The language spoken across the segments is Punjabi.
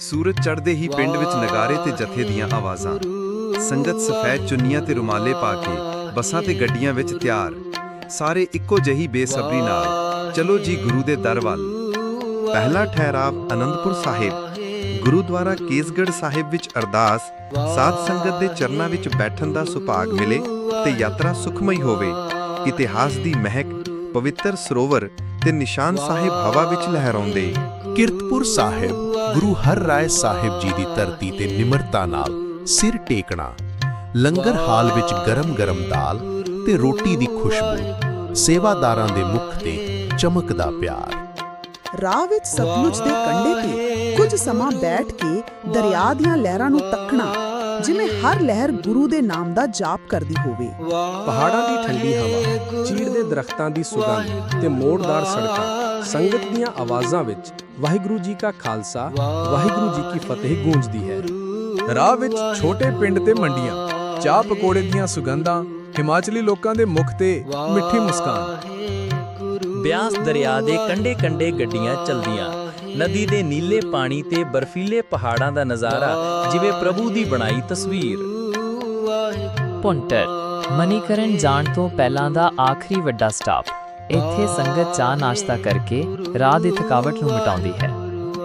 ਸੂਰਜ ਚੜ੍ਹਦੇ ਹੀ ਪਿੰਡ ਵਿੱਚ ਨਗਾਰੇ ਤੇ ਜਥੇ ਦੀਆਂ ਆਵਾਜ਼ਾਂ। ਸੰਗਤ ਸਫੈਦ ਚੁੰਨੀਆਂ ਤੇ ਰੁਮਾਲੇ ਪਾ ਕੇ ਬੱਸਾਂ ਤੇ ਗੱਡੀਆਂ ਵਿੱਚ ਤਿਆਰ। ਸਾਰੇ ਇੱਕੋ ਜਿਹੀ ਬੇਸਬਰੀ ਨਾਲ, ਚਲੋ ਜੀ ਗੁਰੂ ਦੇ ਦਰ ਵੱਲ। ਪਹਿਲਾ ਠਹਿਰਾਵ ਅਨੰਦਪੁਰ ਸਾਹਿਬ। ਗੁਰਦੁਆਰਾ ਕੇਸਗੜ੍ਹ ਸਾਹਿਬ ਵਿੱਚ ਅਰਦਾਸ, ਸਾਧ ਸੰਗਤ ਦੇ ਚਰਨਾਂ ਵਿੱਚ ਬੈਠਣ ਦਾ ਸੁਭਾਗ ਮਿਲੇ ਤੇ ਯਾਤਰਾ ਸੁਖਮਈ ਹੋਵੇ। ਇਤਿਹਾਸ ਦੀ ਮਹਿਕ, ਪਵਿੱਤਰ ਸਰੋਵਰ ਤੇ ਨਿਸ਼ਾਨ ਸਾਹਿਬ ਹਵਾ ਵਿੱਚ ਲਹਿਰਾਉਂਦੇ। ਕਿਰਤਪੁਰ ਸਾਹਿਬ ਗੁਰੂ ਹਰ ਰਾਏ ਸਾਹਿਬ ਜੀ ਦੀ ਧਰਤੀ ਤੇ ਨਿਮਰਤਾ ਨਾਲ ਸਿਰ ਟੇਕਣਾ, ਲੰਗਰ ਹਾਲ ਵਿੱਚ ਗਰਮ-ਗਰਮ ਦਾਲ ਤੇ ਰੋਟੀ ਦੀ ਖੁਸ਼ਬੂ ਸੇਵਾਦਾਰਾਂ ਦੇ ਮੁਖ ਤੇ ਚਮਕਦਾ ਪਿਆਰ। ਰਾਹ ਵਿੱਚ ਸਤਲੁਜ ਦੇ ਕੰਢੇ ਤੇ ਕੁਝ ਸਮਾਂ ਬੈਠ ਕੇ ਦਰਿਆ ਦੀਆਂ ਲਹਿਰਾਂ ਨੂੰ ਤੱਕਣਾ ਜਿਵੇਂ ਹਰ ਲਹਿਰ ਗੁਰੂ ਦੇ ਨਾਮ ਦਾ ਜਾਪ ਕਰਦੀ ਹੋਵੇ। ਪਹਾੜਾਂ ਦੀ ਠੰਡੀ ਹਵਾ ਚੀੜ ਦੇ ਦਰਖਤਾਂ ਦੀ ਸੁਗੰਧ ਤੇ ਮੋੜਦਾਰ ਸੜਕਾਂ ਸੰਗਤ ਦੀਆਂ ਆਵਾਜ਼ਾਂ ਵਿੱਚ ਵਾਹਿਗੁਰੂ ਜੀ ਕਾ ਖਾਲਸਾ ਵਾਹਿਗੁਰੂ ਜੀ ਕੀ ਫਤਿਹ ਗੂੰਜਦੀ ਹੈ। ਰਾਹ ਵਿੱਚ ਛੋਟੇ ਪਿੰਡ ਤੇ ਮੰਡੀਆਂ ਚਾਹ ਪਕੌੜੇ ਦੀਆਂ ਸੁਗੰਧਾਂ ਹਿਮਾਚਲੀ ਲੋਕਾਂ ਦੇ ਮੁਖ ਤੇ ਮਿੱਠੀ ਮੁਸਕਾਨ। ਬਿਆਸ ਦਰਿਆ ਦੇ ਕੰਢੇ-ਕੰਢੇ ਗੱਡੀਆਂ ਚਲਦੀਆਂ। ਨਦੀ ਦੇ ਨੀਲੇ ਪਾਣੀ ਤੇ ਬਰਫੀਲੇ ਪਹਾੜਾਂ ਦਾ ਨਜ਼ਾਰਾ ਜਿਵੇਂ ਪ੍ਰਭੂ ਦੀ ਬਣਾਈ ਤਸਵੀਰ। ਪੁੰਟਰ ਮਨੀਕਰਨ ਜਾਣ ਤੋਂ ਪਹਿਲਾਂ ਦਾ ਆਖਰੀ ਵੱਡਾ ਸਟਾਪ। ਇੱਥੇ ਸੰਗਤ ਚਾਹ ਨਾਸ਼ਤਾ ਕਰਕੇ ਰਾਹ ਦੀ ਥਕਾਵਟ ਨੂੰ ਮਿਟਾਉਂਦੀ ਹੈ।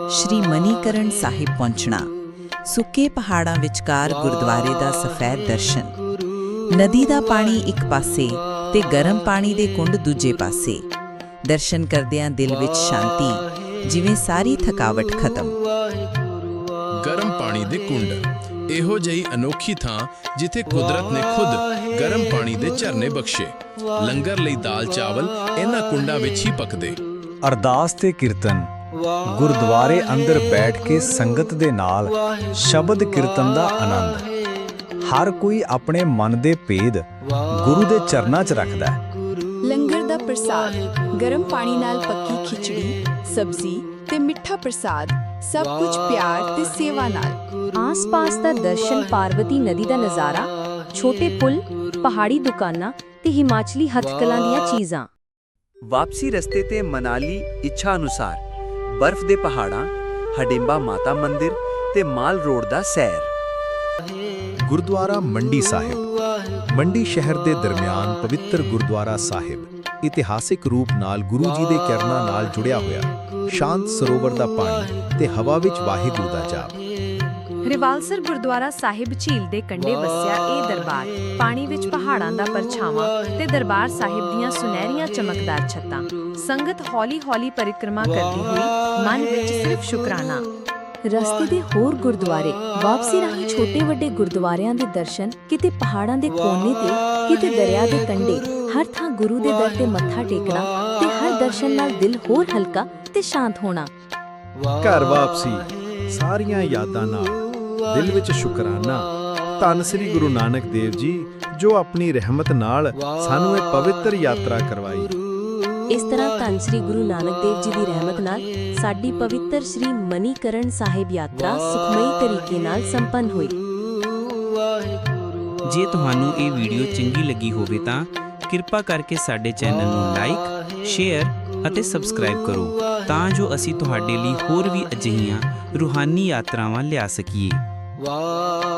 ਸ਼੍ਰੀ ਮਨੀਕਰਨ ਸਾਹਿਬ ਪਹੁੰਚਣਾ ਸੁੱਕੇ ਪਹਾੜਾਂ ਵਿਚਕਾਰ ਗੁਰਦੁਆਰੇ ਦਾ ਸਫੈਦ ਦਰਸ਼ਨ। ਨਦੀ ਦਾ ਪਾਣੀ ਇੱਕ ਪਾਸੇ ਤੇ ਗਰਮ ਪਾਣੀ ਦੇ ਕੁੰਡ ਦੂਜੇ ਪਾਸੇ। ਦਰਸ਼ਨ ਕਰਦਿਆਂ ਦਿਲ ਵਿੱਚ ਸ਼ਾਂਤੀ ਜਿਵੇਂ ਸਾਰੀ ਥਕਾਵਟ ਖਤਮ। ਗਰਮ ਪਾਣੀ ਦੇ ਕੁੰਡ। ਇਹੋ ਜਿਹੀ ਅਨੋਖੀ ਥਾਂ ਜਿੱਥੇ ਕੁਦਰਤ ਨੇ ਖੁਦ ਗਰਮ ਪਾਣੀ ਦੇ ਝਰਨੇ ਬਖਸ਼ੇ। ਲੰਗਰ ਲਈ ਦਾਲ ਚਾਵਲ ਇਹਨਾਂ ਕੁੰਡਾਂ ਵਿੱਚ ਹੀ ਪੱਕਦੇ। ਅਰਦਾਸ ਤੇ ਕੀਰਤਨ। ਗੁਰਦੁਆਰੇ ਅੰਦਰ ਬੈਠ ਕੇ ਸੰਗਤ ਦੇ ਨਾਲ ਸ਼ਬਦ ਕੀਰਤਨ ਦਾ ਆਨੰਦ। ਹਰ ਕੋਈ ਆਪਣੇ ਮਨ ਦੇ ਭੇਦ ਗੁਰੂ ਦੇ ਚਰਨਾਂ 'ਚ ਰੱਖਦਾ ਹੈ। ਲੰਗਰ ਦਾ ਪ੍ਰਸਾਦ ਗਰਮ ਪਾਣੀ ਨਾਲ ਪੱਕੀ ਖਿਚੜੀ ਸਬਜ਼ੀ ਤੇ ਮਿੱਠਾ ਪ੍ਰਸਾਦ ਸਭ ਕੁਝ ਪਿਆਰ ਤੇ ਸੇਵਾ ਨਾਲ। ਆਸ-ਪਾਸ ਦਾ ਦਰਸ਼ਨ ਪਾਰਵਤੀ ਨਦੀ ਦਾ ਨਜ਼ਾਰਾ ਛੋਟੇ ਪੁਲ ਪਹਾੜੀ ਦੁਕਾਨਾਂ ਤੇ ਹਿਮਾਚਲੀ ਹੱਥਕਲਾਂ ਦੀਆਂ ਚੀਜ਼ਾਂ। ਵਾਪਸੀ ਰਸਤੇ ਤੇ ਮਨਾਲੀ ਇੱਛਾ ਅਨੁਸਾਰ ਬਰਫ਼ ਦੇ ਪਹਾੜਾਂ ਹਡਿੰਬਾ ਮਾਤਾ ਮੰਦਿਰ ਤੇ ਮਾਲ ਰੋਡ ਦਾ ਸੈਰ। ਗੁਰਦੁਆਰਾ ਮੰਡੀ ਸਾਹਿਬ। ਮੰਡੀ ਸ਼ਹਿਰ ਦੇ ਦਰਮਿਆਨ ਪਵਿੱਤਰ ਗੁਰਦੁਆਰਾ ਸਾਹਿਬ ਇਤਿਹਾਸਿਕ ਰੂਪ ਨਾਲ ਗੁਰੂ ਜੀ ਦੇ ਚਰਨਾਂ ਨਾਲ ਜੁੜਿਆ ਹੋਇਆ। ਸ਼ਾਂਤ ਸਰੋਵਰ ਦਾ ਪਾਣੀ ਤੇ ਹਵਾ ਵਿੱਚ ਵਾਹਿਗੁਰੂ ਦਾ ਜਾਪ। ਰਿਵਾਲਸਰ ਗੁਰਦੁਆਰਾ ਸਾਹਿਬ ਝੀਲ ਦੇ ਕੰਢੇ ਵਸਿਆ ਇਹ ਦਰਬਾਰ, ਪਾਣੀ ਵਿੱਚ ਪਹਾੜਾਂ ਦਾ ਪਰਛਾਵਾਂ ਤੇ ਦਰਬਾਰ ਸਾਹਿਬ ਦੀਆਂ ਸੁਨਹਿਰੀਆਂ ਚਮਕਦਾਰ ਛੱਤਾਂ। ਸੰਗਤ ਹੌਲੀ-ਹੌਲੀ ਪਰਿਕਰਮਾ ਕਰਦੀ ਹੋਈ ਮਨ ਵਿੱਚ ਸਿਰਫ ਸ਼ੁਕਰਾਨਾ ਰਸਤੇ ਦੇ ਹੋਰ ਗੁਰਦੁਆਰੇ, ਵਾਪਸੀ ਰਾਹੀਂ ਛੋਟੇ ਵੱਡੇ ਗੁਰਦੁਆਰਿਆਂ ਦੇ ਦਰਸ਼ਨ, ਕਿਤੇ ਪਹਾੜਾਂ ਦੇ ਕੋਨੇ ਤੇ, ਕਿਤੇ ਦਰਿਆ ਦੇ ਕੰਢੇ, ਹਰ ਥਾਂ ਗੁਰੂ ਦੇ ਦਰ ਤੇ ਮੱਥਾ ਟੇਕਣਾ ਤੇ ਹਰ ਦਰਸ਼ਨ ਨਾਲ ਦਿਲ ਹੋਰ ਹਲਕਾ ਤੇ ਸ਼ਾਂਤ ਹੋਣਾ। ਘਰ ਵਾਪਸੀ, ਸਾਰੀਆਂ ਯਾਦਾਂ ਨਾਲ, ਦਿਲ ਵਿੱਚ ਸ਼ੁਕਰਾਨਾ। ਧੰਨ ਸ੍ਰੀ ਗੁਰੂ ਨਾਨਕ ਦੇਵ ਜੀ, ਜੋ ਆਪਣੀ ਰਹਿਮਤ ਨਾਲ ਸਾਨੂੰ ਇਹ ਪਵਿੱਤਰ ਯਾਤਰਾ ਕਰਵਾਈ। ਇਸ ਤਰ੍ਹਾਂ ਧੰਨ ਸ੍ਰੀ ਗੁਰੂ ਨਾਨਕ ਦੇਵ ਜੀ ਦੀ ਰਹਿਮਤ ਨਾਲ ਸਾਡੀ ਪਵਿੱਤਰ ਸ੍ਰੀ ਮਨੀਕਰਨ ਸਾਹਿਬ ਯਾਤਰਾ ਸੁਖਮਈ ਤਰੀਕੇ ਨਾਲ ਸੰਪੰਨ ਹੋਈ। ਜੇ ਤੁਹਾਨੂੰ ਇਹ ਵੀਡੀਓ ਚੰਗੀ ਲੱਗੀ ਹੋਵੇ ਤਾਂ ਕਿਰਪਾ ਕਰਕੇ ਸਾਡੇ ਚੈਨਲ ਨੂੰ ਲਾਈਕ, ਸ਼ੇਅਰ ਅਤੇ ਸਬਸਕ੍ਰਾਈਬ ਕਰੋ ਤਾਂ ਜੋ ਅਸੀਂ ਤੁਹਾਡੇ ਲਈ ਹੋਰ ਵੀ ਅਜਿਹੀਆਂ ਰੂਹਾਨੀ ਯਾਤਰਾਵਾਂ ਲਿਆ ਸਕੀਏ। ਵਾਹਿ